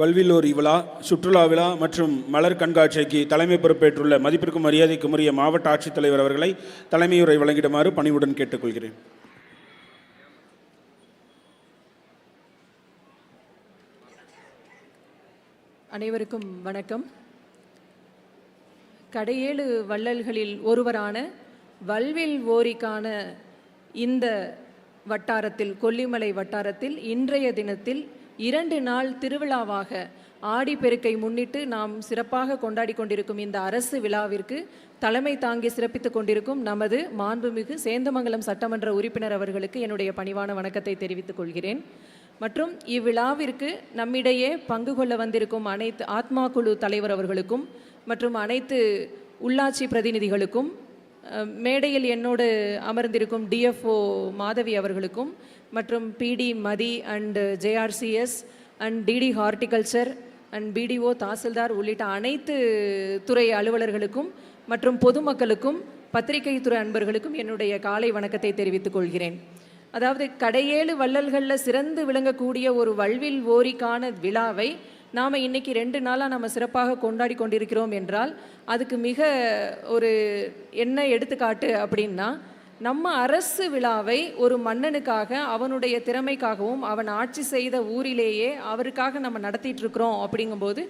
வல்வில்லூர் விழா சுற்றுலா விழா மற்றும் மலர் கண்காட்சிக்கு தலைமை பொறுப்பேற்றுள்ள மதிப்பிற்கும் மரியாதைக்கும் உரிய மாவட்ட ஆட்சித்தலைவர் அவர்களை தலைமையுரை வழங்கிடுமாறு பணிவுடன் கேட்டுக்கொள்கிறேன். அனைவருக்கும் வணக்கம். கடையேழு வள்ளல்களில் ஒருவரான வல்வில் ஓரிக்கான இந்த வட்டாரத்தில் கொல்லிமலை வட்டாரத்தில் இன்றைய தினத்தில் இரண்டு நாள் திருவிழாவாக ஆடிப்பெருக்கை முன்னிட்டு நாம் சிறப்பாக கொண்டாடி கொண்டிருக்கும் இந்த அரசு விழாவிற்கு தலைமை தாங்கி சிறப்பித்துக் கொண்டிருக்கும் நமது மாண்புமிகு சேந்தமங்கலம் சட்டமன்ற உறுப்பினர் அவர்களுக்கு என்னுடைய பணிவான வணக்கத்தை தெரிவித்துக் கொள்கிறேன். மற்றும் இவ்விழாவிற்கு நம்மிடையே பங்கு கொள்ள வந்திருக்கும் அனைத்து ஆத்மா குழு தலைவர் அவர்களுக்கும் மற்றும் அனைத்து உள்ளாட்சி பிரதிநிதிகளுக்கும் மேடையில் என்னோடு அமர்ந்திருக்கும் டிஎஃப்ஓ மாதவி அவர்களுக்கும் மற்றும் PD Mathi and JRCS and DD horticulture and BDO tahsildar உள்ளிட்ட அனைத்து துறை அலுவலர்களுக்கும் மற்றும் பொதுமக்களுக்கும் பத்திரிகை துறை அன்பர்களுக்கும் என்னுடைய காலை வணக்கத்தை தெரிவித்துக் கொள்கிறேன். அதாவது கடையேழு வள்ளல்களில் சிறந்து விளங்கக்கூடிய ஒரு வல்வில் ஓரிக்கான விழாவை நாம் இன்னைக்கு ரெண்டு நாளாக நம்ம சிறப்பாக கொண்டாடி கொண்டிருக்கிறோம் என்றால் அதுக்கு மிக ஒரு என்ன எடுத்துக்காட்டு அப்படின்னா நம்ம அரசு விழாவை ஒரு மன்னனுக்காக அவனுடைய திறமைக்காகவும் அவன் ஆட்சி செய்த ஊரிலேயே அவருக்காக நம்ம நடத்திட்டு இருக்கிறோம் அப்படிங்கும்போது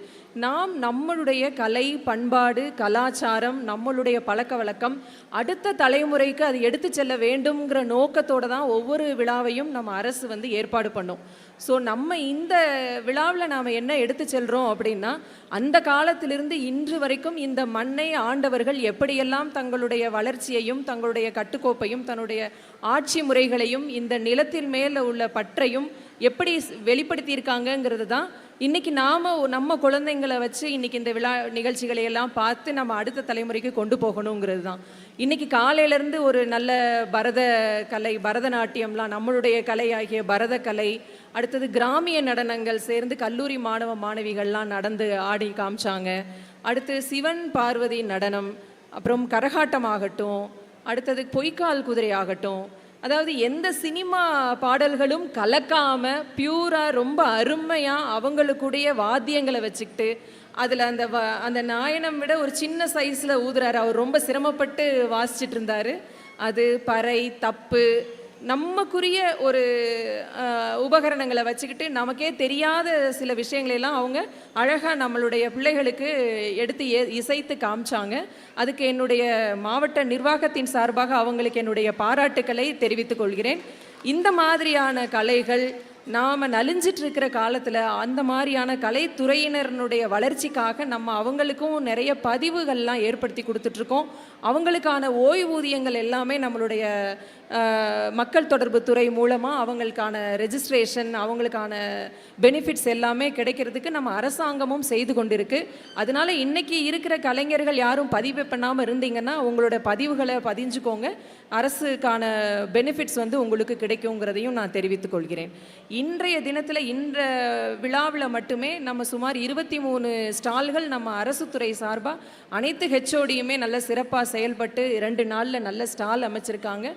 நாம் நம்மளுடைய கலை பண்பாடு கலாச்சாரம் நம்மளுடைய பழக்க வழக்கம் அடுத்த தலைமுறைக்கு அது எடுத்து செல்ல வேண்டும்ங்கிற நோக்கத்தோட தான் ஒவ்வொரு விழாவையும் நம்ம அரசு வந்து ஏற்பாடு பண்ணும். ஸோ நம்ம இந்த விழாவில் நாம் என்ன எடுத்து செல்கிறோம் அப்படின்னா அந்த காலத்திலிருந்து இன்று வரைக்கும் இந்த மண்ணை ஆண்டவர்கள் எப்படியெல்லாம் தங்களுடைய வளர்ச்சியையும் தங்களுடைய கட்டுக்கோப்பையும் தன்னுடைய ஆட்சி முறைகளையும் இந்த நிலத்தின் மேலே உள்ள பற்றையும் எப்படி வெளிப்படுத்தியிருக்காங்கங்கிறது தான் இன்னைக்கு நாம நம்ம குழந்தைங்களை வச்சு இன்னைக்கு இந்த விழா நிகழ்ச்சிகளை எல்லாம் பார்த்து நம்ம அடுத்த தலைமுறைக்கு கொண்டு போகணுங்கிறது தான் இன்னைக்கு காலையிலேருந்து ஒரு நல்ல பரத கலை பரதநாட்டியம்லாம் நம்மளுடைய கலை ஆகிய பரத கலை அடுத்தது கிராமிய நடனங்கள் சேர்ந்து கல்லூரி மாணவ மாணவிகள்லாம் நடந்து ஆடி காமிச்சாங்க. அடுத்து சிவன் பார்வதி நடனம் அப்புறம் கரகாட்டம் ஆகட்டும் அடுத்தது பொய்க்கால் குதிரை ஆகட்டும் அதாவது எந்த சினிமா பாடல்களும் கலக்காமல் பியூராக ரொம்ப அருமையாக அவங்களுக்குடைய வாத்தியங்களை வச்சுக்கிட்டு அதில் அந்த வ அந்த நாயனம் விட ஒரு சின்ன சைஸில் ஊதுறாரு. அவர் ரொம்ப சிரமப்பட்டு வாசிச்சிட்டு இருந்தார். அது பறை தப்பு நமக்குரிய ஒரு உபகரணங்களை வச்சுக்கிட்டு நமக்கே தெரியாத சில விஷயங்களையெல்லாம் அவங்க அழகாக நம்மளுடைய பிள்ளைகளுக்கு எடுத்து இசைத்து காமிச்சாங்க. அதுக்கு என்னுடைய மாவட்ட நிர்வாகத்தின் சார்பாக அவங்களுக்கு என்னுடைய பாராட்டுக்களை தெரிவித்துக் கொள்கிறேன். இந்த மாதிரியான கலைகள் நாம் நலிஞ்சிட்டு இருக்கிற காலத்தில் அந்த மாதிரியான கலைத்துறையினருடைய வளர்ச்சிக்காக நம்ம அவங்களுக்கும் நிறைய பதிவுகள்லாம் ஏற்படுத்தி கொடுத்துட்ருக்கோம். அவங்களுக்கான ஓய்வூதியங்கள் எல்லாமே நம்மளுடைய மக்கள் தொடர்பு துறை மூலமாக அவங்களுக்கான ரெஜிஸ்ட்ரேஷன் அவங்களுக்கான பெனிஃபிட்ஸ் எல்லாமே கிடைக்கிறதுக்கு நம்ம அரசாங்கமும் செய்து கொண்டிருக்கு. அதனால இன்றைக்கி இருக்கிற கலைஞர்கள் யாரும் பதிவு பண்ணாமல் இருந்தீங்கன்னா உங்களோட பதிவுகளை பதிஞ்சுக்கோங்க. அரசுக்கான பெனிஃபிட்ஸ் வந்து உங்களுக்கு கிடைக்குங்கிறதையும் நான் தெரிவித்துக் கொள்கிறேன். இன்றைய தினத்தில் இந்த விழாவில் மட்டுமே நம்ம சுமார் இருபத்தி மூணு ஸ்டால்கள் நம்ம அரசு துறை சார்பாக அனைத்து ஹெச்ஓடியுமே நல்ல சிறப்பாக செயல்பட்டு ரெண்டு நாளில் நல்ல ஸ்டால் அமைச்சிருக்காங்க.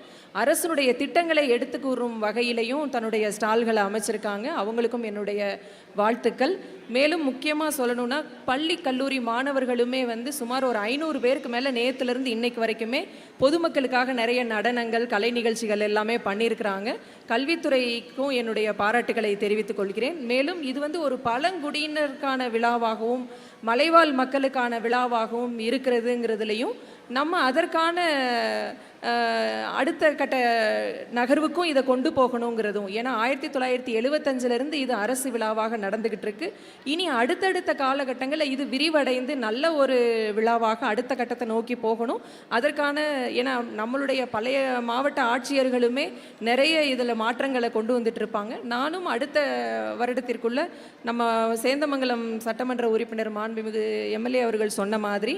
அரசுடைய திட்டங்களை எடுத்து கூறும் வகையிலையும் தன்னுடைய ஸ்டால்களை அமைச்சிருக்காங்க. அவங்களுக்கும் என்னுடைய வாழ்த்துக்கள். மேலும் முக்கியமாக சொல்லணும்னா பள்ளி கல்லூரி மாணவர்களுமே வந்து சுமார் ஒரு ஐநூறு பேருக்கு மேலே நேற்றுலேருந்து இன்னைக்கு வரைக்குமே பொதுமக்களுக்காக நிறைய நடனங்கள் கலை நிகழ்ச்சிகள் எல்லாமே பண்ணியிருக்கிறாங்க. கல்வித்துறைக்கும் என்னுடைய பாராட்டுகளை தெரிவித்துக் கொள்கிறேன். மேலும் இது வந்து ஒரு பழங்குடியினருக்கான விழாவாகவும் மலைவாழ் மக்களுக்கான விழாவாகவும் இருக்கிறதுங்கிறதுலையும் நம்ம அதற்கான அடுத்த கட்ட நகர்வுக்கும் இதை கொண்டு போகணுங்கிறதும். ஏன்னா ஆயிரத்தி தொள்ளாயிரத்தி எழுபத்தஞ்சிலிருந்து இது அரசு விழாவாக நடந்துக்கிட்டு இருக்கு இனி அடுத்தடுத்த காலகட்டங்களில் இது விரிவடைந்து நல்ல ஒரு விழாவாக அடுத்த கட்டத்தை நோக்கி போகணும். அதற்கான ஏன்னா நம்மளுடைய பழைய மாவட்ட ஆட்சியர்களுமே நிறைய இதில் மாற்றங்களை கொண்டு வந்துட்டு இருப்பாங்க நானும் அடுத்த வருடத்திற்குள்ள நம்ம சேந்தமங்கலம் சட்டமன்ற உறுப்பினர் மாண்புமிகு எம்எல்ஏ அவர்கள் சொன்ன மாதிரி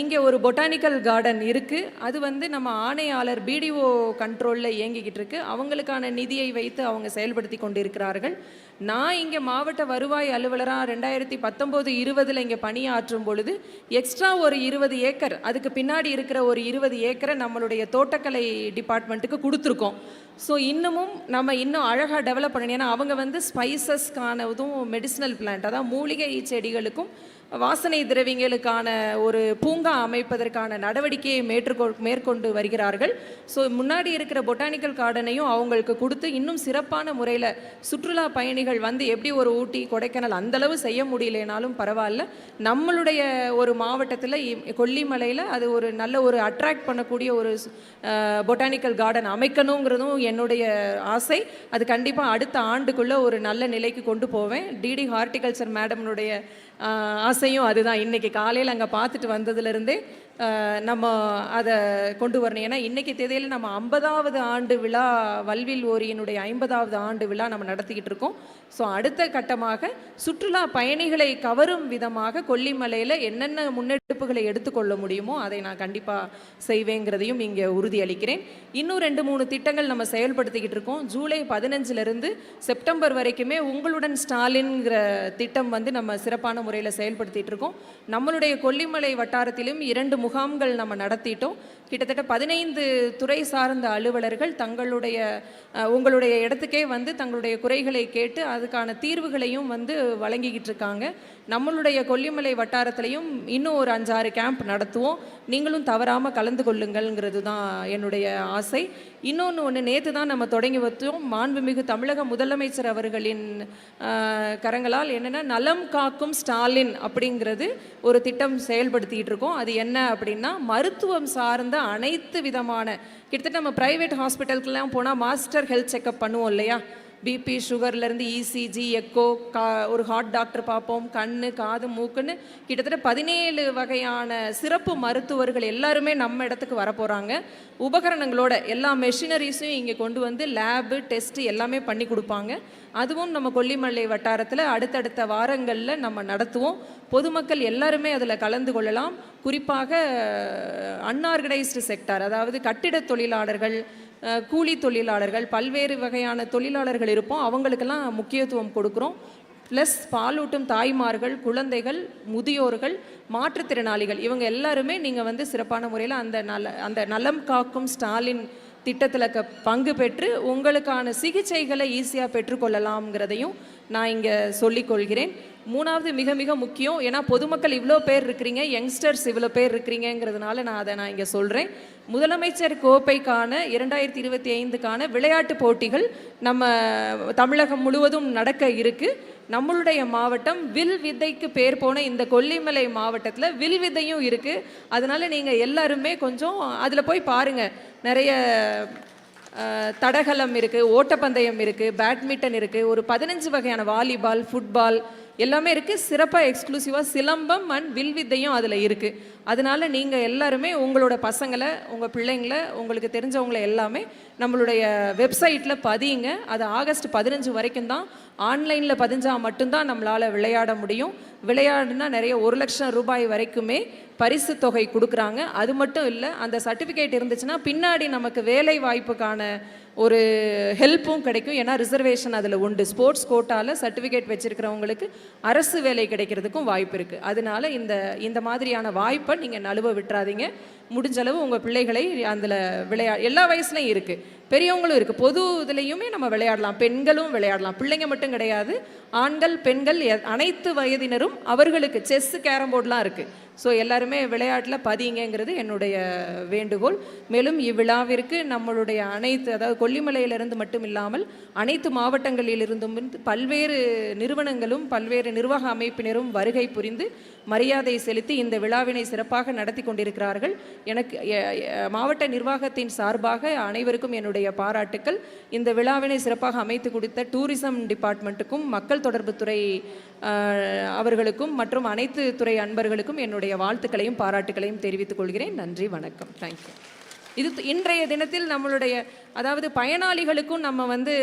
இங்கே ஒரு பொட்டானிக்கல் கார்டன் இருக்குது அது வந்து நம்ம ஆணையாளர் பிடிஓ கண்ட்ரோலில் இயங்கிக்கிட்டு இருக்கு. அவங்களுக்கான நிதியை வைத்து அவங்க செயல்படுத்தி கொண்டிருக்கிறார்கள். நான் இங்கே மாவட்ட வருவாய் அலுவலராக ரெண்டாயிரத்தி பத்தொம்போது இருபதில் இங்கே பணியாற்றும் பொழுது எக்ஸ்ட்ரா ஒரு இருபது ஏக்கர் அதுக்கு பின்னாடி இருக்கிற ஒரு இருபது ஏக்கரை நம்மளுடைய தோட்டக்கலை டிபார்ட்மெண்ட்டுக்கு கொடுத்துருக்கோம். ஸோ இன்னமும் நம்ம இன்னும் அழகாக டெவலப் பண்ணணும். ஏன்னா அவங்க வந்து ஸ்பைசஸ்க்கான இதுவும் மெடிசினல் பிளான்ட் அதாவது மூலிகை செடிகளுக்கும் வாசனை திரவியங்களுக்கான ஒரு பூங்கா அமைப்பதற்கான நடவடிக்கையை மேற்கொ மேற்கொண்டு வருகிறார்கள். ஸோ முன்னாடி இருக்கிற பொட்டானிக்கல் கார்டனையும் அவங்களுக்கு கொடுத்து இன்னும் சிறப்பான முறையில் சுற்றுலா பயணிகள் வந்து எப்படி ஒரு ஊட்டி கொடைக்கானல் அந்தளவு செய்ய முடியலனாலும் பரவாயில்ல. நம்மளுடைய ஒரு மாவட்டத்தில் கொல்லிமலையில் அது ஒரு நல்ல ஒரு அட்ராக்ட் பண்ணக்கூடிய ஒரு பொட்டானிக்கல் கார்டன் அமைக்கணுங்கிறதும் என்னுடைய ஆசை. அது கண்டிப்பாக அடுத்த ஆண்டுக்குள்ளே ஒரு நல்ல நிலைக்கு கொண்டு போவேன். டிடி ஹார்டிகல்ச்சர் மேடம்னுடைய ஆசை ஆசையும் அதுதான். இன்னைக்கு காலையில் அங்கே பார்த்துட்டு வந்ததுலேருந்தே நம்ம அதை கொண்டு வரணும். ஏன்னா இன்றைக்கி தேதியில் நம்ம ஐம்பதாவது ஆண்டு விழா வல்வில் ஓரியனுடைய ஐம்பதாவது ஆண்டு விழா நம்ம நடத்திக்கிட்டு இருக்கோம். ஸோ அடுத்த கட்டமாக சுற்றுலா பயணிகளை கவரும் விதமாக கொல்லிமலையில் என்னென்ன முன்னெடுப்புகளை எடுத்துக்கொள்ள முடியுமோ அதை நான் கண்டிப்பாக செய்வேங்கிறதையும் இங்கே உறுதியளிக்கிறேன். இன்னும் ரெண்டு மூணு திட்டங்கள் நம்ம செயல்படுத்திக்கிட்டு இருக்கோம். ஜூலை பதினஞ்சிலிருந்து செப்டம்பர் வரைக்குமே உங்களுடன் ஸ்டாலின்ங்கிற திட்டம் வந்து நம்ம சிறப்பான முறையில் செயல்படுத்திகிட்டு இருக்கோம். நம்மளுடைய கொல்லிமலை வட்டாரத்திலும் இரண்டு முகாம்கள் நம்ம நடத்திட்டோம். கிட்டத்தட்ட பதினைந்து துறை சார்ந்த அலுவலர்கள் தங்களுடைய உங்களுடைய இடத்துக்கே வந்து தங்களுடைய குறைகளை கேட்டு அதுக்கான தீர்வுகளையும் வந்து வழங்கிக்கிட்டு இருக்காங்க. நம்மளுடைய கொல்லிமலை வட்டாரத்திலையும் இன்னும் ஒரு அஞ்சாறு கேம்ப் நடத்துவோம். நீங்களும் தவறாமல் கலந்து கொள்ளுங்கள்ங்கிறது தான் என்னுடைய ஆசை. இன்னொன்று ஒன்று நேற்று தான் நம்ம தொடங்கி வச்சோம் மாண்புமிகு தமிழக முதலமைச்சர் அவர்களின் கரங்களால் என்னென்னா நலம் காக்கும் ஸ்டாலின் அப்படிங்கிறது ஒரு திட்டம் செயல்படுத்திகிட்டு இருக்கோம். அது என்ன அப்படின்னா மருத்துவம் சார்ந்த அனைத்து விதமான கிட்டத்தட்ட நம்ம ப்ரைவேட் ஹாஸ்பிட்டலுக்குலாம் போனால் மாஸ்டர் ஹெல்த் செக்கப் பண்ணுவோம் இல்லையா? பிபி சுகர்லேருந்து இசிஜி எக்கோ கா ஒரு ஹார்ட் டாக்டர் பார்ப்போம். கண் காது மூக்குன்னு கிட்டத்தட்ட பதினேழு வகையான சிறப்பு மருத்துவர்கள் எல்லாருமே நம்ம இடத்துக்கு வரப்போகிறாங்க உபகரணங்களோட எல்லா மெஷினரிஸையும் இங்கே கொண்டு வந்து லேபு டெஸ்ட்டு எல்லாமே பண்ணி கொடுப்பாங்க. அதுவும் நம்ம கொல்லிமலை வட்டாரத்தில் அடுத்தடுத்த வாரங்களில் நம்ம நடத்துவோம். பொதுமக்கள் எல்லாருமே அதில் கலந்து கொள்ளலாம். குறிப்பாக அன்ஆர்கனைஸ்டு செக்டார் அதாவது கட்டிட தொழிலாளர்கள் கூலி தொழிலாளர்கள் பல்வேறு வகையான தொழிலாளர்கள் இருப்போம். அவங்களுக்கெல்லாம் முக்கியத்துவம் கொடுக்குறோம். ப்ளஸ் பாலூட்டும் தாய்மார்கள் குழந்தைகள் முதியோர்கள் மாற்றுத்திறனாளிகள் இவங்க எல்லாருமே நீங்கள் வந்து சிறப்பான முறையில் அந்த நல அந்த நலம் காக்கும் ஸ்டாலின் திட்டத்தில் க பங்கு பெற்று உங்களுக்கான சிகிச்சைகளை ஈஸியாக பெற்றுக்கொள்ளலாம்ங்கிறதையும் நான் இங்கே சொல்லிக்கொள்கிறேன் மூணாவது மிக மிக முக்கியம். ஏன்னா பொதுமக்கள் இவ்வளோ பேர் இருக்கிறீங்க யங்ஸ்டர்ஸ் இவ்வளோ பேர் இருக்கிறீங்கிறதுனால நான் அதை நான் இங்கே சொல்கிறேன் முதலமைச்சர் கோப்பைக்கான இரண்டாயிரத்தி இருபத்தி ஐந்துக்கான விளையாட்டு போட்டிகள் நம்ம தமிழகம் முழுவதும் நடக்க இருக்கு. நம்மளுடைய மாவட்டம் வில் விதைக்கு பேர் போன இந்த கொல்லிமலை மாவட்டத்தில் வில் விதையும் இருக்குது அதனால நீங்கள் எல்லாருமே கொஞ்சம் அதில் போய் பாருங்கள் நிறைய தடகளம் இருக்குது ஓட்டப்பந்தயம் இருக்குது பேட்மிண்டன் இருக்குது ஒரு பதினஞ்சு வகையான வாலிபால் ஃபுட்பால் எல்லாமே இருக்குது சிறப்பாக எக்ஸ்க்ளூசிவாக சிலம்பம் அண்ட் வில்வித்தையும் அதில் இருக்குது அதனால் நீங்கள் எல்லாருமே உங்களோட பசங்களை உங்கள் பிள்ளைங்களை உங்களுக்கு தெரிஞ்சவங்களை எல்லாமே நம்மளுடைய வெப்சைட்டில் பதியுங்க. அது ஆகஸ்ட் பதினஞ்சு வரைக்கும் தான். ஆன்லைனில் பதிஞ்சால் மட்டும்தான் நம்மளால் விளையாட முடியும். விளையாடுனா நிறைய ஒரு லட்சம் ரூபாய் வரைக்குமே பரிசு தொகை கொடுக்குறாங்க. அது மட்டும் இல்லை அந்த சர்டிஃபிகேட் இருந்துச்சுன்னா பின்னாடி நமக்கு வேலை வாய்ப்புக்கான ஒரு ஹெல்ப்பும் கிடைக்கும். ஏன்னா ரிசர்வேஷன் அதில் உண்டு. ஸ்போர்ட்ஸ் கோட்டாவில் சர்டிஃபிகேட் வச்சுருக்கிறவங்களுக்கு அரசு வேலை கிடைக்கிறதுக்கும் வாய்ப்பு இருக்குது அதனால இந்த இந்த மாதிரியான வாய்ப்பை நீங்கள் நழுவ விட்டுறாதீங்க. முடிஞ்ச அளவு உங்கள் பிள்ளைகளை அதில் விளையா எல்லா வயசுலையும் இருக்குது பெரியவங்களும் இருக்குது பொது இதுலேயுமே நம்ம விளையாடலாம். பெண்களும் விளையாடலாம். பிள்ளைங்க மட்டும் கிடையாது. ஆண்கள் பெண்கள் அனைத்து வயதினரும் அவர்களுக்கு செஸ்ஸு கேரம் போர்டெலாம் இருக்குது ஸோ எல்லாருமே விளையாட்டில் பதிங்கிறது என்னுடைய வேண்டுகோள். மேலும் இவ்விழாவிற்கு நம்மளுடைய அனைத்து அதாவது கொல்லிமலையிலிருந்து மட்டும் இல்லாமல் அனைத்து மாவட்டங்களிலிருந்தும் பல்வேறு நிறுவனங்களும் பல்வேறு நிர்வாக அமைப்பினரும் வருகை புரிந்து மரியாதை செலுத்தி இந்த விழாவினை சிறப்பாக நடத்தி கொண்டிருக்கிறார்கள். எனக்கு மாவட்ட நிர்வாகத்தின் சார்பாக அனைவருக்கும் என்னுடைய பாராட்டுக்கள். இந்த விழாவினை சிறப்பாக அமைத்து கொடுத்த டூரிசம் டிபார்ட்மெண்ட்டுக்கும் மக்கள் தொடர்புத்துறை அவர்களுக்கும் மற்றும் அனைத்து துறை அன்பர்களுக்கும் என்னுடைய வாழ்த்துக்களையும் பாராட்டுகளையும் தெரிவித்துக் கொள்கிறேன். நன்றி வணக்கம். தேங்க்யூ இது இன்றைய தினத்தில் நம்மளுடைய அதாவது பயனாளிகளுக்கும் நம்ம வந்து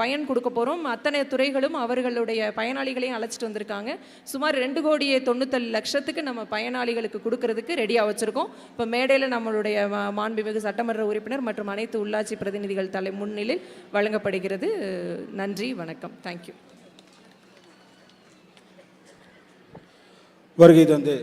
பயன் கொடுக்க போகிறோம் அத்தனை துறைகளும் அவர்களுடைய பயனாளிகளையும் அழைச்சிட்டு வந்திருக்காங்க. சுமார் ரெண்டு கோடியே தொண்ணூத்தல் லட்சத்துக்கு நம்ம பயனாளிகளுக்கு கொடுக்கறதுக்கு ரெடியாக வச்சுருக்கோம். இப்போ மேடையில் நம்மளுடைய மாண்புமிகு சட்டமன்ற உறுப்பினர் மற்றும் அனைத்து உள்ளாட்சி பிரதிநிதிகள் தலை முன்னிலையில் வழங்கப்படுகிறது. நன்றி வணக்கம். தேங்க்யூ வருகை தந்து